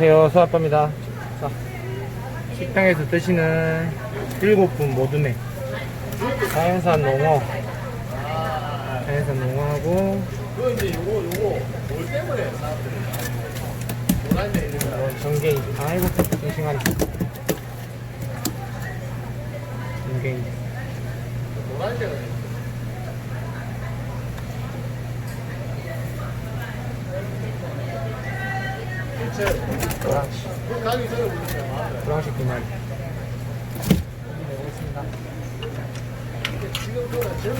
안녕하세요. 수아빠입니다. 자, 식당에서 드시는 일곱 분 모두네. 자연산 농어. 자연산 농어하고. 어, 전갱이. 아이고, 싱싱하네. 전갱이. 노란데가 대체 그 브랑시 두 마리. 지금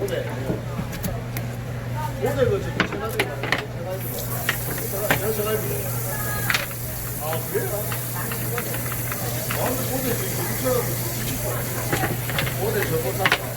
오늘 오늘 그 지금 전화들이 많이 전화들이 전화 내가 전화해보래 아 그래요? 아 근데 오늘 지금 인천하고 오늘 저거 샀다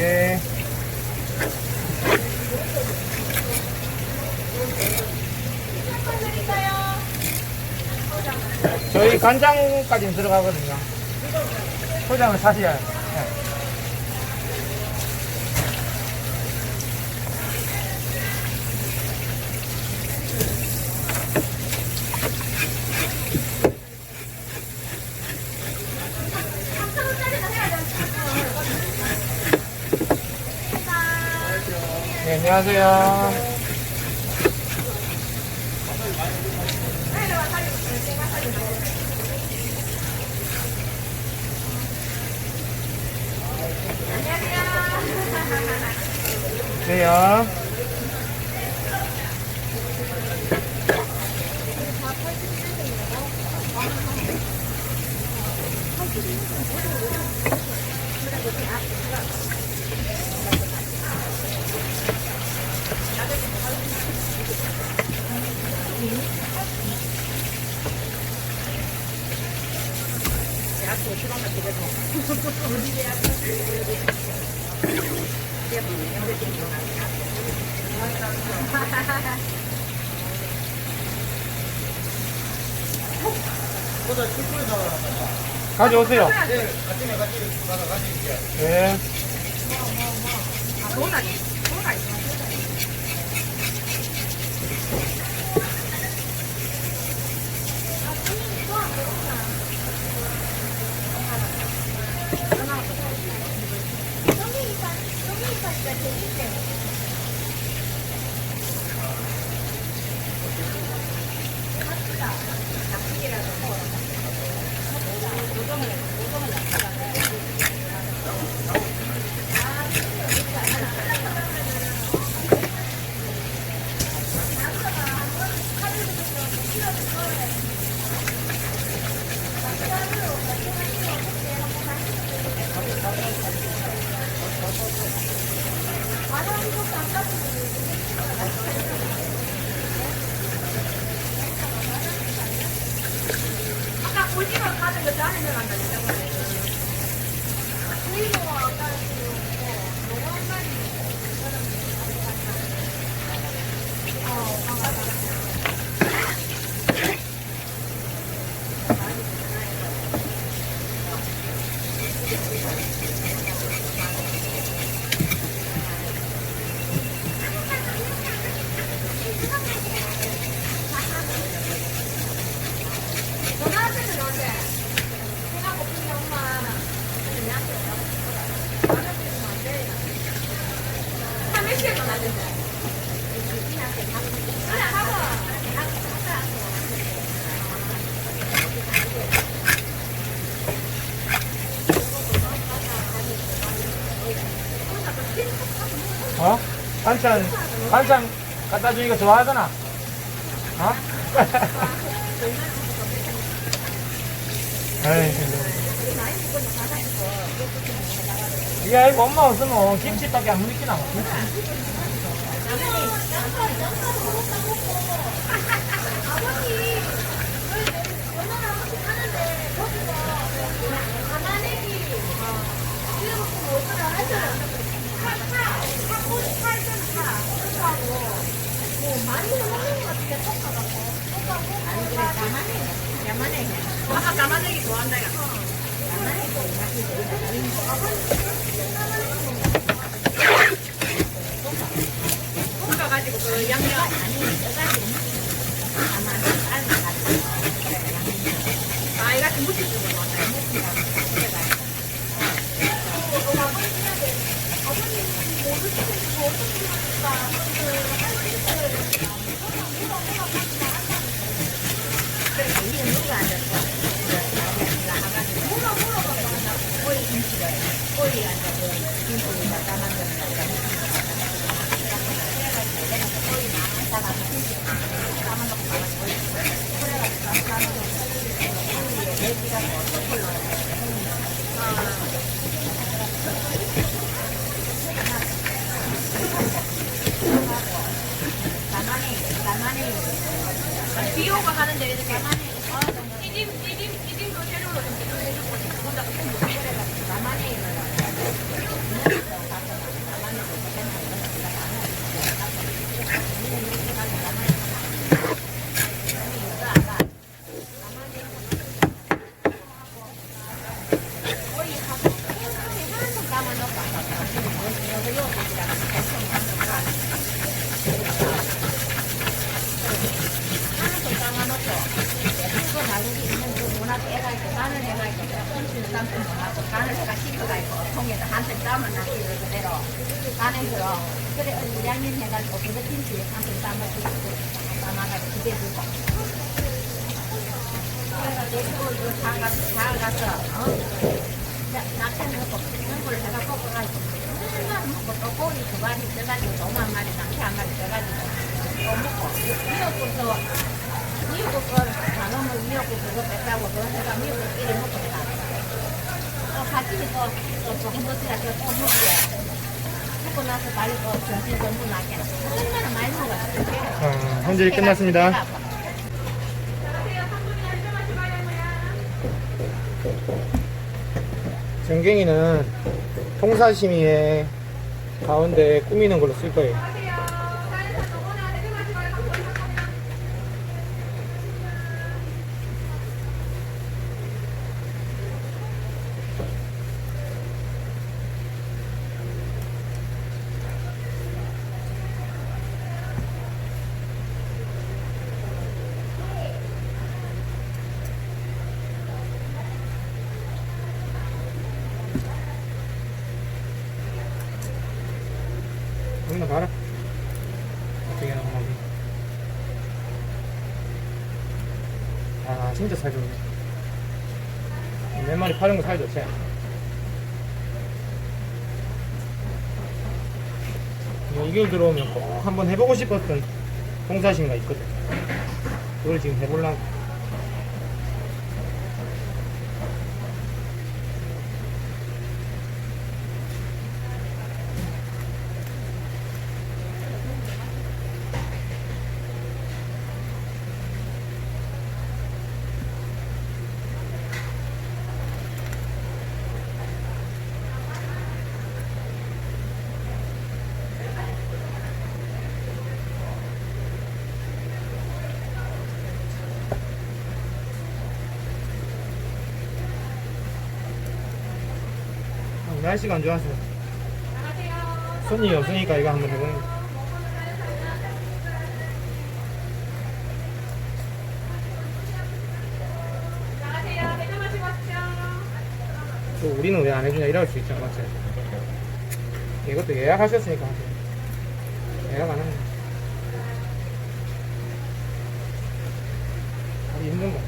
예. 저희 간장까지는 들어가거든요. 포장을 사셔야 해요. 네. 네, 안녕하세요. 주세요. 가져오세요. 네. 네. 오징어 가는 거 안에 들어간다니까. 오징어 아까 너무 한 마리. 어, 맞아. 전화하시면 좋은데. 내가 고픈데 엄마. 그냥 전화드리면 안 돼. 한 며칠 전화드린대. 그래, 하고. 어? 반찬, 반찬 갖다 주니까 좋아하잖아. 어? 에이, 이게 아이고 엄마 없으면 김치밖에 안 거기서 가마내기, 이래갖고 뭐더라 하잖아. 뭐. 볶아가지고 그 양념 아, 이거 같은 무치 주고 비오가 하는데 이렇게 찌짐 찌짐 찌짐도 재료로 좀 해주고 혼자 좀 그래가지고 나만의 간을 내가 있고 콩치는 쌈좀 넣어놨고 간을 내가 씻어가 있고 통에다 한테 쌈을 놨고 그대로 간에 들어 그래 어디 양념 해가지고 그거 김치에 한테 쌈을 주고 담아가지고 기대 주고 그래가지고 이거 다 가서 다 가서 어. 전갱이는 통사시미에 가운데 꾸미는 걸로 쓸 거예요. 여기나 봐라. 어떻게 나오나. 아, 진짜 살 좋네. 몇 마리 파는 거 살 좋지? 뭐 이길 들어오면 꼭 한번 해보고 싶었던 봉사신가 있거든. 그걸 지금 해보려고. 아, 날씨가 안 좋아서 손님이 없으니까 이거 한번 해보는 거. 우리는 왜 안 해주냐 이럴 수 있잖아 맞지? 이것도 예약하셨으니까 하세요. 예약 안 하면 힘든 거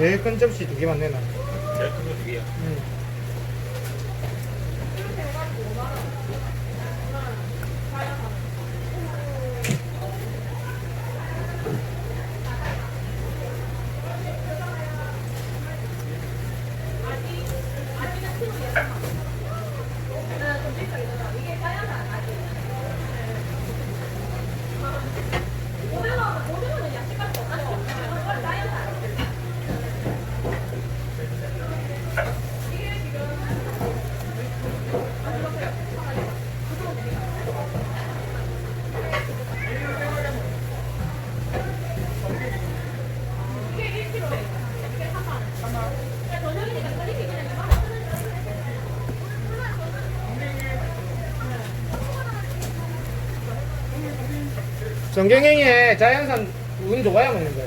제일 큰 접시 두 개만 내놔 정경영의 자연산 운 좋아야 먹는 거예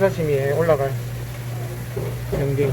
어, 통사심이에 올라갈 연갱.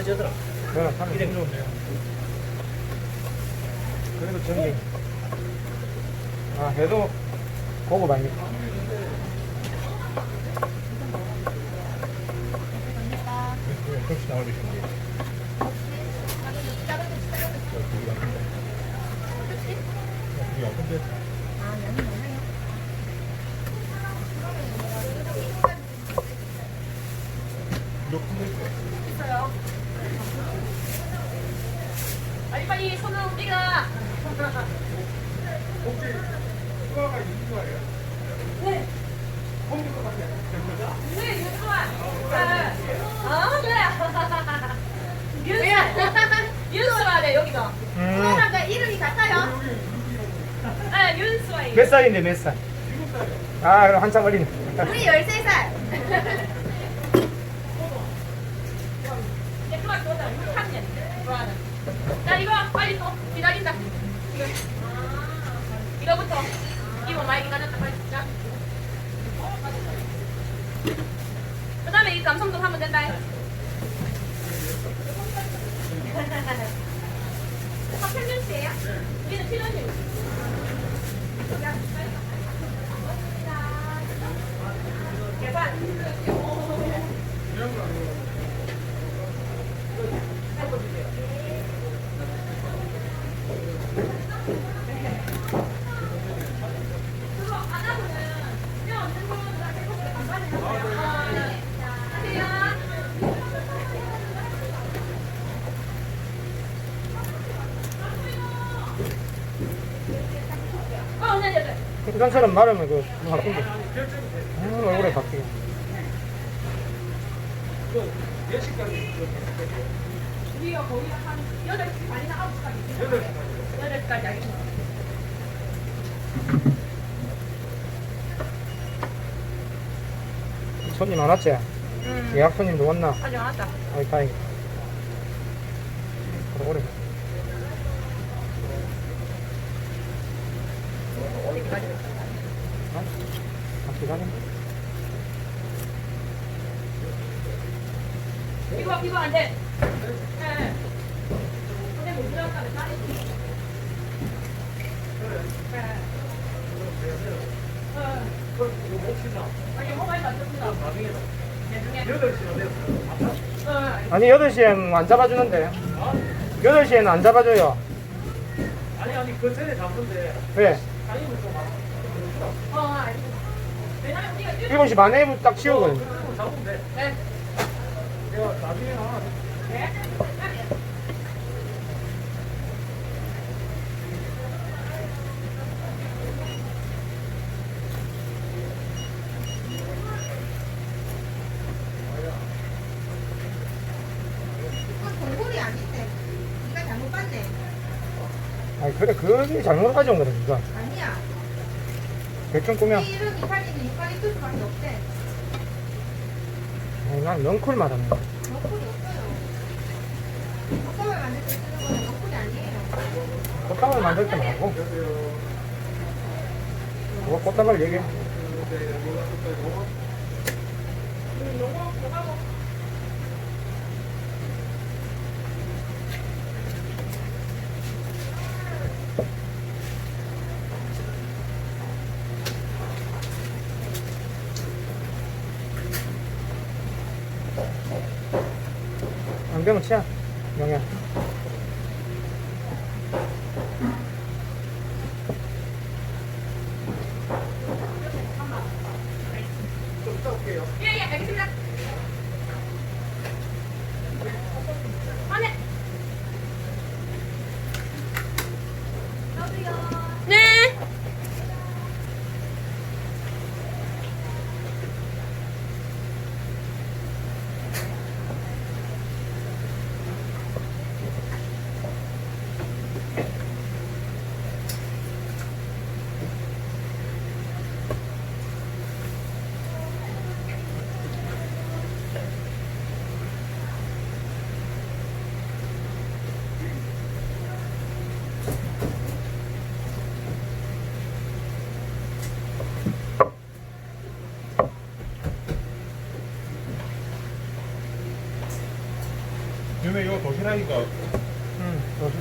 가르쳐더라. 내가 사면 이래 좋네요. 그래도 전갱. 아, 해도 고급 아닙니까? 혹시 나와주셨는데. 여기 아픈데? 몇 분도 있어? 있어요. 빨리 빨리 손을 우리가. 거 아니에요? 네. 컴퓨터 같아요. 네. 네. 아, 그래. 윤수환. 윤수환에 여기가. 음. 사람과 이름이 같아요. 네, 윤수환이. 몇 살인데 몇 살? 아, 그럼 한참 걸리네. 우리 13살. 예쁘게 보자. 6학년. 좋아하는. 자, 이거 빨리 또 기다린다. 이거. 이거부터. 이거 많이 기다렸다. 빨리. 자. 그 다음에 이 감성동 하면 된다. 하필년 씨예요? 우리는 필연이. 계산. 그거 안 하고는 뼈 없는 거는 다 깨끗이 반반을 어, 네, 네, 네. 그딴처럼 말하면 그, 뭐 바쁜데. 아, 얼굴에 바뀌고. 우리가 거의 한 8시 반이나 9시까지 8시까지 8시까지 알겠습니다. 손님 안 왔지? 음. 예약 손님도 왔나? 아직 안 왔다. 아이, 다행이다. 오래. 아, 아. 이거 이거 안 돼. 네. 근데 못 들어갈까 봐. 네. 그럼 이거 못 치나? 아, 이거 많이 만졌습니다. 나중에 나중에. 8시간 됐어. 아니 8시엔 안 잡아주는데 아? 8시에는 안 잡아줘요 아니 아니 그 전에 잡는데 왜? 타임을 1번씩 만회부 딱 치우고. 그래, 그게 잘못하지, 그래, 니가. 아니야. 대충 꾸며. 1, 2, 8, 많이 없대. 아니, 난 넝콜 말하는 거야. 먹골이 없어요. 볶음을 만들 때 쓰는 거는 먹골이 아니에요. 꽃다발 만들 때 말고. 뭐 꽃다발 얘기해. 안경은 치야 영야 좀 이따 올게요. 예, 예, 알겠습니다. 안에. 네. 요즘에 이거 도시락이가 응 그렇지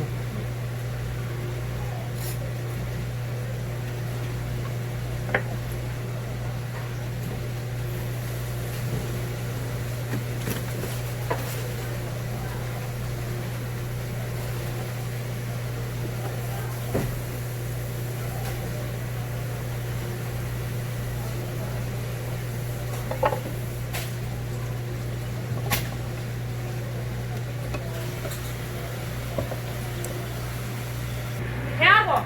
배하고.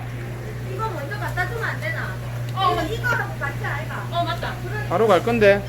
이거 먼저 갖다 주면 안 되나? 어, 이거- 이거하고 같이 아이가. 어, 맞다. 바로 갈 건데